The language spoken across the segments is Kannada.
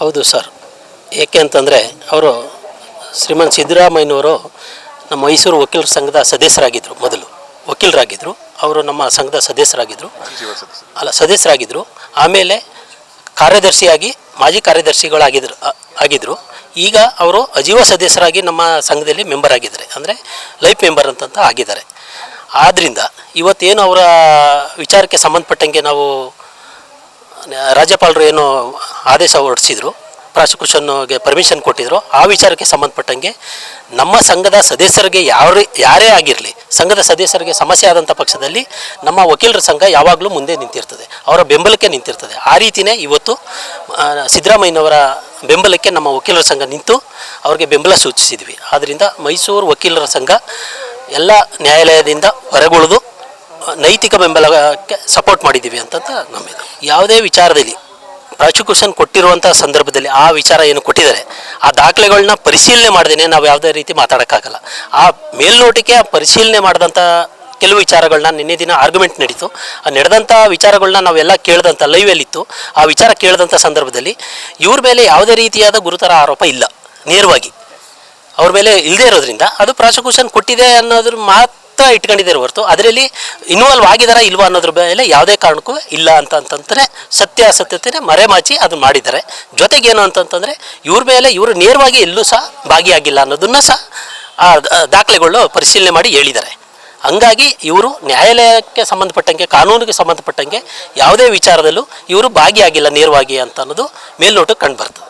ಹೌದು ಸರ್. ಏಕೆ ಅಂತಂದರೆ ಅವರು ಶ್ರೀಮಂತ ಸಿದ್ದರಾಮಯ್ಯನವರು ನಮ್ಮ ಮೈಸೂರು ವಕೀಲರ ಸಂಘದ ಸದಸ್ಯರಾಗಿದ್ದರು ಮೊದಲು. ವಕೀಲರಾಗಿದ್ದರು ಅವರು ನಮ್ಮ ಸಂಘದ ಸದಸ್ಯರಾಗಿದ್ದರು ಅಲ್ಲ ಸದಸ್ಯರಾಗಿದ್ದರು ಆಮೇಲೆ ಕಾರ್ಯದರ್ಶಿಯಾಗಿ ಮಾಜಿ ಕಾರ್ಯದರ್ಶಿಗಳಾಗಿದ್ದರು ಆಗಿದ್ದರು ಈಗ ಅವರು ಅಜೀವ ಸದಸ್ಯರಾಗಿ ನಮ್ಮ ಸಂಘದಲ್ಲಿ ಮೆಂಬರ್ ಆಗಿದ್ದಾರೆ. ಅಂದರೆ ಲೈಫ್ ಮೆಂಬರ್ ಅಂತಂತ ಆಗಿದ್ದಾರೆ. ಆದ್ದರಿಂದ ಇವತ್ತೇನು ಅವರ ವಿಚಾರಕ್ಕೆ ಸಂಬಂಧಪಟ್ಟಂಗೆ ನಾವು ರಾಜ್ಯಪಾಲರು ಏನು ಆದೇಶ ಹೊರಡಿಸಿದ್ರು. ಪ್ರಾಸಿಕ್ಯೂಷನ್ಗೆ ಪರ್ಮಿಷನ್ ಕೊಟ್ಟಿದ್ರು. ಆ ವಿಚಾರಕ್ಕೆ ಸಂಬಂಧಪಟ್ಟಂಗೆ ನಮ್ಮ ಸಂಘದ ಸದಸ್ಯರಿಗೆ ಯಾರು ಯಾರೇ ಆಗಿರಲಿ, ಸಂಘದ ಸದಸ್ಯರಿಗೆ ಸಮಸ್ಯೆ ಆದಂಥ ಪಕ್ಷದಲ್ಲಿ ನಮ್ಮ ವಕೀಲರ ಸಂಘ ಯಾವಾಗಲೂ ಮುಂದೆ ನಿಂತಿರ್ತದೆ. ಅವರ ಬೆಂಬಲಕ್ಕೆ ನಿಂತಿರ್ತದೆ. ಆ ರೀತಿಯೇ ಇವತ್ತು ಸಿದ್ದರಾಮಯ್ಯನವರ ಬೆಂಬಲಕ್ಕೆ ನಮ್ಮ ವಕೀಲರ ಸಂಘ ನಿಂತು ಅವ್ರಿಗೆ ಬೆಂಬಲ ಸೂಚಿಸಿದ್ವಿ. ಆದ್ದರಿಂದ ಮೈಸೂರು ವಕೀಲರ ಸಂಘ ಎಲ್ಲ ನ್ಯಾಯಾಲಯದಿಂದ ಹೊರಗುಳಿದು ನೈತಿಕ ಬೆಂಬಲಕ್ಕೆ ಸಪೋರ್ಟ್ ಮಾಡಿದ್ದೀವಿ ಅಂತಂತ ನಮ್ಮಿದು ಯಾವುದೇ ವಿಚಾರದಲ್ಲಿ ಪ್ರಾಸಿಕ್ಯೂಷನ್ ಕೊಟ್ಟಿರುವಂಥ ಸಂದರ್ಭದಲ್ಲಿ ಆ ವಿಚಾರ ಏನು ಕೊಟ್ಟಿದ್ದಾರೆ, ಆ ದಾಖಲೆಗಳನ್ನ ಪರಿಶೀಲನೆ ಮಾಡ್ದೇನೆ ನಾವು ಯಾವುದೇ ರೀತಿ ಮಾತಾಡೋಕ್ಕಾಗಲ್ಲ. ಆ ಮೇಲ್ನೋಟಕ್ಕೆ ಆ ಪರಿಶೀಲನೆ ಮಾಡಿದಂಥ ಕೆಲವು ವಿಚಾರಗಳನ್ನ ನಿನ್ನೆ ದಿನ ಆರ್ಗ್ಯುಮೆಂಟ್ ನಡೀತು. ಆ ನಡೆದಂಥ ವಿಚಾರಗಳನ್ನ ನಾವೆಲ್ಲ ಕೇಳಿದಂಥ ಲೈವಲ್ಲಿತ್ತು ಆ ವಿಚಾರ ಕೇಳಿದಂಥ ಸಂದರ್ಭದಲ್ಲಿ ಇವ್ರ ಮೇಲೆ ಯಾವುದೇ ರೀತಿಯಾದ ಗುರುತರ ಆರೋಪ ಇಲ್ಲ, ನೇರವಾಗಿ. ಅವ್ರ ಮೇಲೆ ಇಲ್ಲದೆ ಇರೋದ್ರಿಂದ ಅದು ಪ್ರಾಸಿಕ್ಯೂಷನ್ ಕೊಟ್ಟಿದೆ ಅನ್ನೋದ್ರ ಮಾತ್ರ ಇಟ್ಕೊಂಡಿದ್ದಾರೆ ಹೊರತು. ಅದರಲ್ಲಿ ಇನ್ವಾಲ್ವ್ ಆಗಿದಾರಾ ಇಲ್ವಾ ಅನ್ನೋದ್ರ ಮೇಲೆ ಯಾವುದೇ ಕಾರಣಕ್ಕೂ ಇಲ್ಲ ಅಂತ ಸತ್ಯ ಸತ್ಯಾಸತ್ಯತೆ ಮರೆಮಾಚಿ ಅದು ಮಾಡಿದ್ದಾರೆ. ಜೊತೆಗೇನು ಅಂತಂತಂದರೆ ಇವ್ರ ಮೇಲೆ ಇವರು ನೇರವಾಗಿ ಎಲ್ಲೂ ಸಹ ಭಾಗಿಯಾಗಿಲ್ಲ ಅನ್ನೋದನ್ನ ಸಹ ಆ ದಾಖಲೆಗಳು ಪರಿಶೀಲನೆ ಮಾಡಿ ಹೇಳಿದ್ದಾರೆ. ಹಂಗಾಗಿ ಇವರು ನ್ಯಾಯಾಲಯಕ್ಕೆ ಸಂಬಂಧಪಟ್ಟಂಗೆ, ಕಾನೂನಿಗೆ ಸಂಬಂಧಪಟ್ಟಂಗೆ ಯಾವುದೇ ವಿಚಾರದಲ್ಲೂ ಇವರು ಭಾಗಿಯಾಗಿಲ್ಲ ನೇರವಾಗಿ ಅಂತ ಅನ್ನೋದು ಮೇಲ್ನೋಟಕ್ಕೆ ಕಂಡು ಬರ್ತದೆ.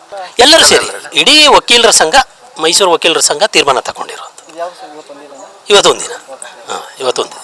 ಎಲ್ಲರೂ ಸೇರಿ, ಇಡೀ ವಕೀಲರ ಸಂಘ ಮೈಸೂರು ವಕೀಲರ ಸಂಘ ತೀರ್ಮಾನ ತಗೊಂಡಿರೋದು ಇವತ್ತೊಂದಿನ ಹಾಂ ಇವತ್ತೊಂದಿನ